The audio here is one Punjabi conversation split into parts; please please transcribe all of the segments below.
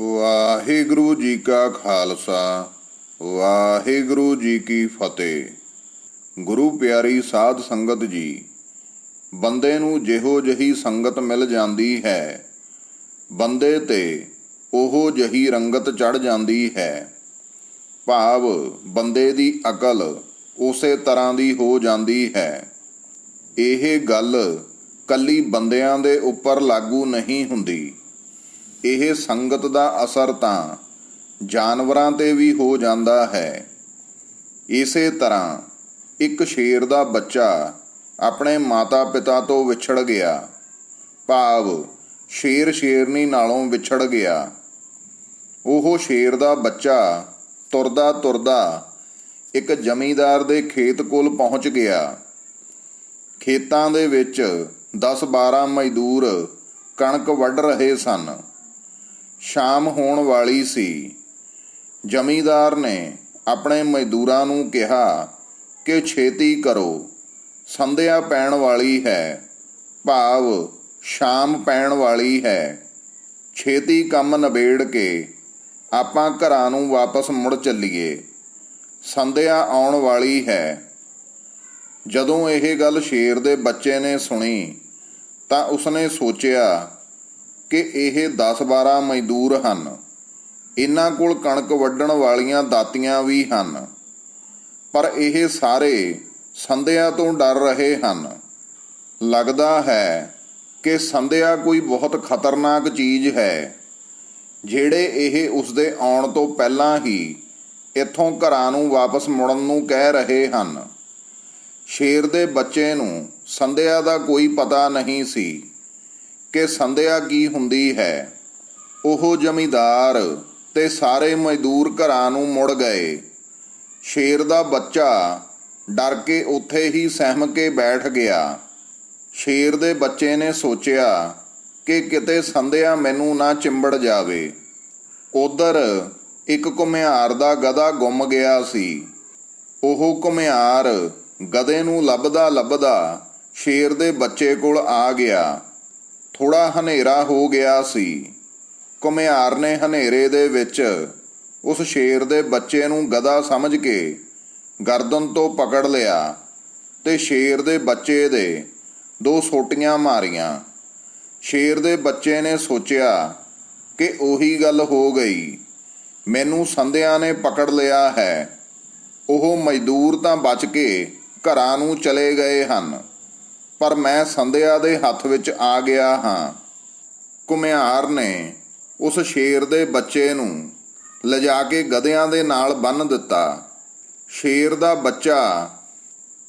ਵਾਹਿਗੁਰੂ ਜੀ ਕਾ ਖਾਲਸਾ, ਵਾਹਿਗੁਰੂ ਜੀ ਕੀ ਫਤਿਹ। ਗੁਰੂ ਪਿਆਰੀ ਸਾਧ ਸੰਗਤ ਜੀ, ਬੰਦੇ ਨੂੰ ਜਿਹੋ ਜਹੀ ਸੰਗਤ ਮਿਲ ਜਾਂਦੀ ਹੈ, ਬੰਦੇ ਤੇ ਉਹੋ ਜਹੀ ਰੰਗਤ ਚੜ ਜਾਂਦੀ ਹੈ। ਭਾਵ ਬੰਦੇ ਦੀ ਅਕਲ ਉਸੇ ਤਰ੍ਹਾਂ ਦੀ ਹੋ ਜਾਂਦੀ ਹੈ। ਇਹ ਗੱਲ ਕੱਲੀ ਬੰਦਿਆਂ ਦੇ ਉੱਪਰ ਲਾਗੂ ਨਹੀਂ ਹੁੰਦੀ। ਇਹ ਸੰਗਤ ਦਾ ਅਸਰ ਤਾਂ ਜਾਨਵਰਾਂ ਤੇ ਵੀ ਹੋ ਜਾਂਦਾ ਹੈ। ਇਸੇ ਤਰ੍ਹਾਂ ਇੱਕ ਸ਼ੇਰ ਦਾ ਬੱਚਾ ਆਪਣੇ ਮਾਤਾ-ਪਿਤਾ ਤੋਂ ਵਿਛੜ ਗਿਆ। ਭਾਵ ਸ਼ੇਰ ਸ਼ੇਰਨੀ ਨਾਲੋਂ ਵਿਛੜ ਗਿਆ। ਉਹ ਸ਼ੇਰ ਦਾ ਬੱਚਾ ਤੁਰਦਾ ਤੁਰਦਾ ਇੱਕ ਜ਼ਮੀਂਦਾਰ ਦੇ ਖੇਤ ਕੋਲ ਪਹੁੰਚ ਗਿਆ। ਖੇਤਾਂ ਦੇ ਵਿੱਚ 10-12 ਮਜ਼ਦੂਰ ਕਣਕ ਵੱਢ ਰਹੇ ਸਨ। ਸ਼ਾਮ ਹੋਣ ਵਾਲੀ ਸੀ। ਜ਼ਮੀਂਦਾਰ ਨੇ ਆਪਣੇ ਮਜ਼ਦੂਰਾਂ ਨੂੰ ਕਿਹਾ ਕਿ ਛੇਤੀ ਕਰੋ, ਸੰਧਿਆ ਪੈਣ ਵਾਲੀ ਹੈ, ਭਾਵ ਸ਼ਾਮ ਪੈਣ ਵਾਲੀ ਹੈ। ਛੇਤੀ ਕੰਮ ਨਿਬੇੜ ਕੇ ਆਪਾਂ ਘਰਾਂ ਨੂੰ ਵਾਪਸ ਮੁੜ ਚੱਲੀਏ। ਸੰਧਿਆ ਆਉਣ ਵਾਲੀ ਹੈ। ਜਦੋਂ ਇਹ ਗੱਲ ਸ਼ੇਰ ਦੇ ਬੱਚੇ ਨੇ ਸੁਣੀ, ਤਾਂ ਉਸਨੇ ਸੋਚਿਆ ਕਿ ਇਹ 10-12 ਮਜ਼ਦੂਰ ਹਨ। ਇਹਨਾਂ ਕੋਲ ਕਣਕ ਵੱਢਣ ਵਾਲੀਆਂ ਦਾਤੀਆਂ ਵੀ ਹਨ। ਪਰ ਇਹ ਸਾਰੇ ਸੰਧਿਆ ਤੋਂ ਡਰ ਰਹੇ ਹਨ। ਲੱਗਦਾ ਹੈ ਕਿ ਸੰਧਿਆ ਕੋਈ ਬਹੁਤ ਖਤਰਨਾਕ ਚੀਜ਼ ਹੈ, ਜਿਹੜੇ ਇਹ ਉਸਦੇ ਆਉਣ ਤੋਂ ਪਹਿਲਾਂ ਹੀ ਇੱਥੋਂ ਘਰਾਂ ਨੂੰ ਵਾਪਸ ਮੁੜਨ ਨੂੰ ਕਹਿ ਰਹੇ ਹਨ। ਸ਼ੇਰ ਦੇ ਬੱਚੇ ਨੂੰ ਸੰਧਿਆ ਦਾ ਕੋਈ ਪਤਾ ਨਹੀਂ ਸੀ। ਕਿ ਸੰਧਿਆ ਕੀ ਹੁੰਦੀ ਹੈ? ਉਹ ਜ਼ਮੀਂਦਾਰ ਤੇ ਸਾਰੇ ਮਜ਼ਦੂਰ ਘਰਾਂ ਨੂੰ ਮੁੜ ਗਏ। ਸ਼ੇਰ ਦਾ ਬੱਚਾ ਡਰ ਕੇ ਉੱਥੇ ਹੀ ਸਹਿਮ ਕੇ ਬੈਠ ਗਿਆ। ਸ਼ੇਰ ਦੇ ਬੱਚੇ ਨੇ ਸੋਚਿਆ ਕਿ ਕਿਤੇ ਸੰਧਿਆ ਮੈਨੂੰ ਨਾ ਚਿੰਬੜ ਜਾਵੇ। ਉਧਰ ਇੱਕ ਘੁਮਿਆਰ ਦਾ ਗਧਾ ਗੁੰਮ ਗਿਆ ਸੀ। ਉਹ ਘੁਮਿਆਰ ਗਧੇ ਨੂੰ ਲੱਭਦਾ ਲੱਭਦਾ ਸ਼ੇਰ ਦੇ ਬੱਚੇ ਕੋਲ ਆ ਗਿਆ। ਥੋੜਾ ਹਨੇਰਾ ਹੋ ਗਿਆ ਸੀ। ਘੁਮਿਆਰ ਨੇ ਹਨੇਰੇ ਦੇ ਵਿੱਚ ਉਸ ਸ਼ੇਰ ਦੇ ਬੱਚੇ ਨੂੰ ਗਦਾ ਸਮਝ ਕੇ ਗਰਦਨ ਤੋਂ ਪਕੜ ਲਿਆ ਤੇ ਸ਼ੇਰ ਦੇ ਬੱਚੇ ਦੇ ਦੋ ਸੋਟੀਆਂ ਮਾਰੀਆਂ। ਸ਼ੇਰ ਦੇ ਬੱਚੇ ਨੇ ਸੋਚਿਆ ਕਿ ਉਹੀ ਗੱਲ ਹੋ ਗਈ। ਮੈਨੂੰ ਸੰਧਿਆ ਨੇ ਪਕੜ ਲਿਆ ਹੈ। ਉਹ ਮਜ਼ਦੂਰ ਤਾਂ ਬਚ ਕੇ ਘਰਾਂ ਨੂੰ ਚਲੇ ਗਏ ਹਨ। ਪਰ ਮੈਂ ਸੰਧਿਆ ਦੇ ਹੱਥ ਵਿੱਚ ਆ ਗਿਆ ਹਾਂ। ਕੁਮਿਆਰ ਨੇ ਉਸ ਸ਼ੇਰ ਦੇ ਬੱਚੇ ਨੂੰ ਲਿਜਾ ਕੇ ਗਧਿਆਂ ਦੇ ਨਾਲ ਬੰਨ ਦਿੱਤਾ। ਸ਼ੇਰ ਦਾ ਬੱਚਾ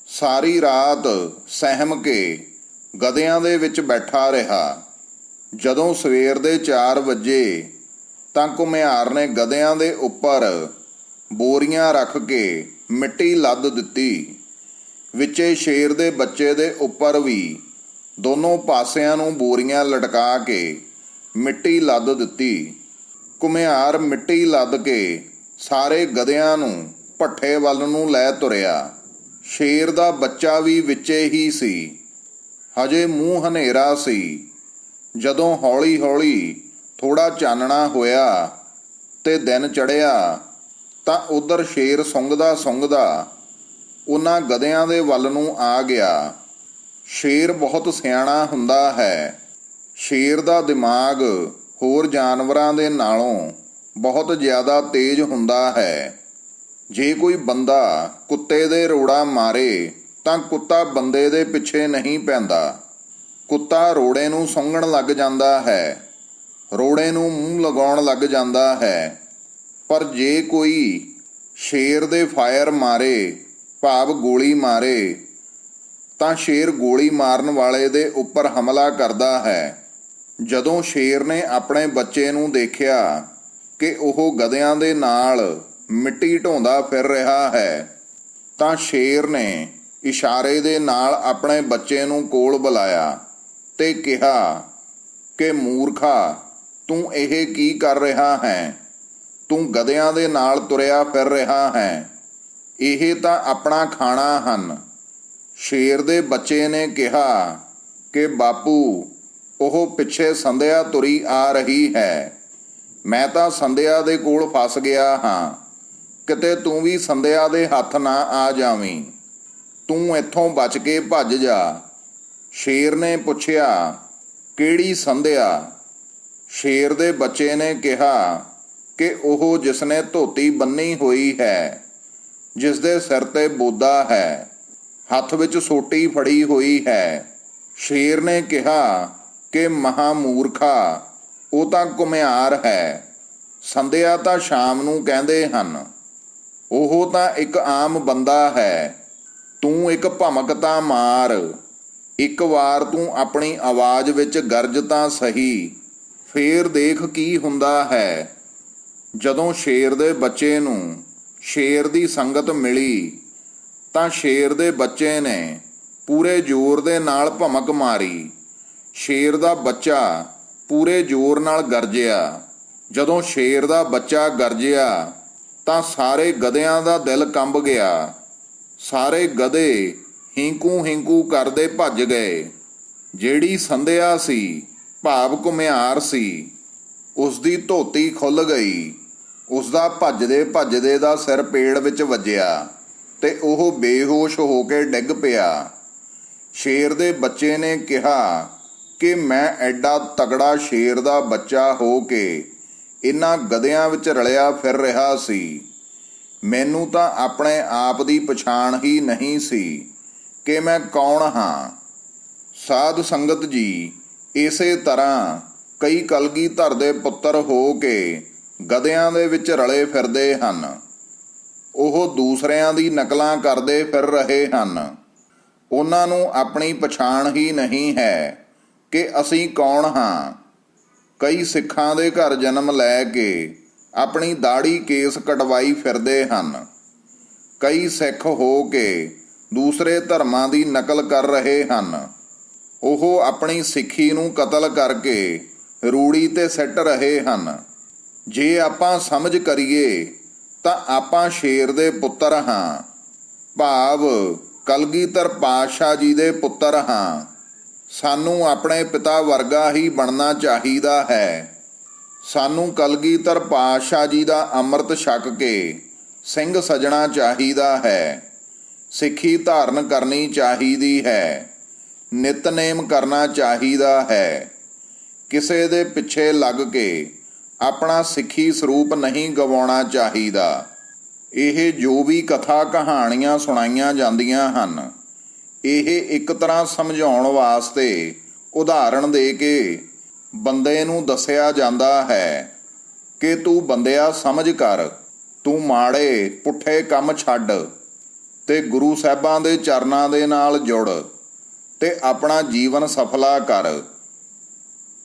ਸਾਰੀ ਰਾਤ ਸਹਿਮ ਕੇ ਗਧਿਆਂ ਦੇ ਵਿੱਚ ਬੈਠਾ ਰਿਹਾ। ਜਦੋਂ ਸਵੇਰ ਦੇ 4 ਵਜੇ ਤਾਂ ਕੁਮਿਆਰ ਨੇ ਗਧਿਆਂ ਦੇ ਉੱਪਰ ਬੋਰੀਆਂ ਰੱਖ ਕੇ ਮਿੱਟੀ ਲੱਦ ਦਿੱਤੀ। ਵਿੱਚੇ ਸ਼ੇਰ ਦੇ ਬੱਚੇ ਦੇ ਉੱਪਰ ਵੀ ਦੋਨੋਂ ਪਾਸਿਆਂ ਨੂੰ ਬੋਰੀਆਂ ਲਟਕਾ ਕੇ ਮਿੱਟੀ ਲੱਦ ਦਿੱਤੀ। ਕੁਮਿਆਰ ਮਿੱਟੀ ਲੱਦ ਕੇ ਸਾਰੇ ਗਧਿਆਂ ਨੂੰ ਭੱਠੇ ਵੱਲ ਨੂੰ ਲੈ ਤੁਰਿਆ। ਸ਼ੇਰ ਦਾ ਬੱਚਾ ਵੀ ਵਿੱਚੇ ਹੀ ਸੀ। ਹਜੇ ਮੂੰਹ ਹਨੇਰਾ ਸੀ। ਜਦੋਂ ਹੌਲੀ-ਹੌਲੀ ਥੋੜਾ ਚਾਨਣਾ ਹੋਇਆ ਤੇ ਦਿਨ ਚੜਿਆ ਤਾਂ ਉਧਰ ਸ਼ੇਰ ਸੁੰਘਦਾ ਸੁੰਘਦਾ ਉਹਨਾਂ ਗਧਿਆਂ ਦੇ ਵੱਲ ਨੂੰ ਆ ਗਿਆ। ਸ਼ੇਰ ਬਹੁਤ ਸਿਆਣਾ ਹੁੰਦਾ ਹੈ। ਸ਼ੇਰ ਦਾ ਦਿਮਾਗ ਹੋਰ ਜਾਨਵਰਾਂ ਦੇ ਨਾਲੋਂ ਬਹੁਤ ਜ਼ਿਆਦਾ ਤੇਜ਼ ਹੁੰਦਾ ਹੈ। ਜੇ ਕੋਈ ਬੰਦਾ ਕੁੱਤੇ ਦੇ ਰੋੜਾ ਮਾਰੇ, ਤਾਂ ਕੁੱਤਾ ਬੰਦੇ ਦੇ ਪਿੱਛੇ ਨਹੀਂ ਪੈਂਦਾ। ਕੁੱਤਾ ਰੋੜੇ ਨੂੰ ਸੁੰਘਣ ਲੱਗ ਜਾਂਦਾ ਹੈ। ਰੋੜੇ ਨੂੰ ਮੂੰਹ ਲਗਾਉਣ ਲੱਗ ਜਾਂਦਾ ਹੈ। ਪਰ ਜੇ ਕੋਈ ਸ਼ੇਰ ਦੇ ਫਾਇਰ ਮਾਰੇ ਭਾਵ ਗੋਲੀ ਮਾਰੇ, ਤਾਂ ਸ਼ੇਰ ਗੋਲੀ ਮਾਰਨ ਵਾਲੇ ਦੇ ਉੱਪਰ ਹਮਲਾ ਕਰਦਾ ਹੈ। ਜਦੋਂ ਸ਼ੇਰ ਨੇ ਆਪਣੇ ਬੱਚੇ ਨੂੰ ਦੇਖਿਆ ਕਿ ਉਹ ਗਧਿਆਂ ਦੇ ਨਾਲ ਮਿੱਟੀ ਢੋਂਦਾ ਫਿਰ ਰਿਹਾ ਹੈ, ਤਾਂ ਸ਼ੇਰ ਨੇ ਇਸ਼ਾਰੇ ਦੇ ਨਾਲ ਆਪਣੇ ਬੱਚੇ ਨੂੰ ਕੋਲ ਬੁਲਾਇਆ ਤੇ ਕਿਹਾ ਕਿ, ਮੂਰਖਾ, ਤੂੰ ਇਹ ਕੀ ਕਰ ਰਿਹਾ ਹੈ? ਤੂੰ ਗਧਿਆਂ ਦੇ ਨਾਲ ਤੁਰਿਆ ਫਿਰ ਰਿਹਾ ਹੈ। ਇਹ ਤਾਂ ਆਪਣਾ ਖਾਣਾ ਹਨ। ਸ਼ੇਰ ਦੇ ਬੱਚੇ ਨੇ ਕਿਹਾ ਕਿ, ਬਾਪੂ, ਉਹ ਪਿੱਛੇ ਸੰਧਿਆ ਤੁਰੀ ਆ ਰਹੀ ਹੈ। ਮੈਂ ਤਾਂ ਸੰਧਿਆ ਦੇ ਕੋਲ ਫਸ ਗਿਆ ਹਾਂ। ਕਿਤੇ ਤੂੰ ਵੀ ਸੰਧਿਆ ਦੇ ਹੱਥ ਨਾ ਆ ਜਾਵੀਂ। ਤੂੰ ਇੱਥੋਂ ਬਚ ਕੇ ਭੱਜ ਜਾ। ਸ਼ੇਰ ਨੇ ਪੁੱਛਿਆ, ਕਿਹੜੀ ਸੰਧਿਆ? ਸ਼ੇਰ ਦੇ ਬੱਚੇ ਨੇ ਕਿਹਾ ਕਿ, ਉਹ ਜਿਸਨੇ ਧੋਤੀ ਬੰਨੀ ਹੋਈ ਹੈ। ਜਿਸ ਦੇ ਸਿਰ ਤੇ ਬੋਦਾ ਹੈ, ਹੱਥ ਵਿੱਚ ਸੋਟੀ ਫੜੀ ਹੋਈ ਹੈ। ਸ਼ੇਰ ਨੇ ਕਿਹਾ, ਕਿ ਮਹਾ ਮੂਰਖਾ ਉਹ ਤਾਂ ਕੁਮਿਆਰ ਹੈ। ਸੰਧਿਆ ਤਾਂ ਸ਼ਾਮ ਨੂੰ ਕਹਿੰਦੇ ਹਨ, ਉਹ ਤਾਂ ਇੱਕ ਆਮ ਬੰਦਾ ਹੈ। ਤੂੰ ਇੱਕ ਭਮਕ ਤਾਂ ਮਾਰ, ਇੱਕ ਵਾਰ ਤੂੰ ਆਪਣੀ ਆਵਾਜ਼ ਵਿੱਚ ਗਰਜ ਤਾਂ ਸਹੀ, ਫੇਰ ਦੇਖ ਕੀ ਹੁੰਦਾ ਹੈ। ਜਦੋਂ ਸ਼ੇਰ ਦੇ ਬੱਚੇ ਨੂੰ ਸ਼ੇਰ ਦੀ ਸੰਗਤ ਮਿਲੀ, ਤਾਂ ਸ਼ੇਰ ਦੇ ਬੱਚੇ ਨੇ ਪੂਰੇ ਜ਼ੋਰ ਦੇ ਨਾਲ ਭਮਕ ਮਾਰੀ। ਸ਼ੇਰ ਦਾ ਬੱਚਾ ਪੂਰੇ ਜ਼ੋਰ ਨਾਲ ਗਰਜਿਆ। ਜਦੋਂ ਸ਼ੇਰ ਦਾ ਬੱਚਾ ਗਰਜਿਆ, ਤਾਂ ਸਾਰੇ ਗਧਿਆਂ ਦਾ ਦਿਲ ਕੰਬ ਗਿਆ। ਸਾਰੇ ਗਧੇ ਹਿੰਕੂ ਹਿੰਕੂ ਕਰਦੇ ਭੱਜ ਗਏ। ਜਿਹੜੀ ਸੰਧਿਆ ਸੀ ਭਾਵ ਘੁਮਿਆਰ ਸੀ ਉਸ ਦੀ ਧੋਤੀ ਖੁੱਲ ਗਈ। ਉਸ ਦਾ ਭੱਜਦੇ ਭੱਜਦੇ ਦਾ ਸਿਰ ਪੇੜ ਵਿੱਚ ਵੱਜਿਆ ਤੇ ਉਹ ਬੇਹੋਸ਼ ਹੋ ਕੇ ਡਿੱਗ ਪਿਆ। ਸ਼ੇਰ ਦੇ ਬੱਚੇ ਨੇ ਕਿਹਾ ਕਿ ਮੈਂ ਐਡਾ ਤਗੜਾ ਸ਼ੇਰ ਦਾ ਬੱਚਾ ਹੋ ਕੇ ਇਨ੍ਹਾਂ ਗਧਿਆਂ ਵਿੱਚ ਰਲਿਆ ਫਿਰ ਰਿਹਾ ਸੀ। ਮੈਨੂੰ ਤਾਂ ਆਪਣੇ ਆਪ ਦੀ ਪਛਾਣ ਹੀ ਨਹੀਂ ਸੀ ਕਿ ਮੈਂ ਕੌਣ ਹਾਂ। ਸਾਧ ਸੰਗਤ ਜੀ, ਇਸੇ ਤਰ੍ਹਾਂ ਕਈ ਕਲਗੀ ਧਰ ਦੇ ਪੁੱਤਰ ਹੋ ਕੇ ਗਦਿਆਂ ਦੇ ਵਿੱਚ ਰਲੇ ਫਿਰਦੇ ਹਨ। ਉਹ ਦੂਸਰਿਆਂ ਦੀ ਨਕਲਾਂ ਕਰਦੇ ਫਿਰ ਰਹੇ ਹਨ। ਉਹਨਾਂ ਨੂੰ ਆਪਣੀ ਪਛਾਣ ਹੀ ਨਹੀਂ ਹੈ ਕਿ ਅਸੀਂ ਕੌਣ ਹਾਂ। ਕਈ ਸਿੱਖਾਂ ਦੇ ਘਰ ਜਨਮ ਲੈ ਕੇ ਆਪਣੀ ਦਾੜੀ ਕੇਸ ਕਟਵਾਈ ਫਿਰਦੇ ਹਨ। ਕਈ ਸਿੱਖ ਹੋ ਕੇ ਦੂਸਰੇ ਧਰਮਾਂ ਦੀ ਨਕਲ ਕਰ ਰਹੇ ਹਨ। ਉਹ ਆਪਣੀ ਸਿੱਖੀ ਨੂੰ ਕਤਲ ਕਰਕੇ ਰੂੜੀ ਤੇ ਸਿੱਟ ਰਹੇ ਹਨ। ਜੇ ਆਪਾਂ ਸਮਝ ਕਰੀਏ ਤਾਂ ਆਪਾਂ ਸ਼ੇਰ ਦੇ ਪੁੱਤਰ ਹਾਂ। ਭਾਵ ਕਲਗੀਧਰ ਪਾਤਸ਼ਾਹ ਜੀ ਦੇ ਪੁੱਤਰ ਹਾਂ। ਸਾਨੂੰ ਆਪਣੇ ਪਿਤਾ ਵਰਗਾ ਹੀ ਬਣਨਾ ਚਾਹੀਦਾ ਹੈ। ਸਾਨੂੰ ਕਲਗੀਧਰ ਪਾਤਸ਼ਾਹ ਜੀ ਦਾ ਅੰਮ੍ਰਿਤ ਛਕ ਕੇ ਸਿੰਘ ਸਜਣਾ ਚਾਹੀਦਾ ਹੈ। ਸਿੱਖੀ ਧਾਰਨ ਕਰਨੀ ਚਾਹੀਦੀ ਹੈ। ਨਿਤਨੇਮ ਕਰਨਾ ਚਾਹੀਦਾ ਹੈ। ਕਿਸੇ ਦੇ ਪਿੱਛੇ ਲੱਗ ਕੇ ਆਪਣਾ ਸਿੱਖੀ ਸਰੂਪ ਨਹੀਂ ਗਵਾਉਣਾ ਚਾਹੀਦਾ। ਇਹ ਜੋ ਵੀ ਕਥਾ ਕਹਾਣੀਆਂ ਸੁਣਾਈਆਂ ਜਾਂਦੀਆਂ ਹਨ, ਇਹ ਇੱਕ ਤਰ੍ਹਾਂ ਸਮਝਾਉਣ ਵਾਸਤੇ ਉਦਾਹਰਣ ਦੇ ਕੇ ਬੰਦੇ ਨੂੰ ਦੱਸਿਆ ਜਾਂਦਾ ਹੈ ਕਿ ਤੂੰ ਬੰਦਿਆ ਸਮਝ ਕਰ, ਤੂੰ ਮਾੜੇ ਪੁੱਠੇ ਕੰਮ ਛੱਡ ਤੇ ਗੁਰੂ ਸਾਹਿਬਾਂ ਦੇ ਚਰਨਾਂ ਦੇ ਨਾਲ ਜੁੜ ਤੇ ਆਪਣਾ ਜੀਵਨ ਸਫਲਾ ਕਰ।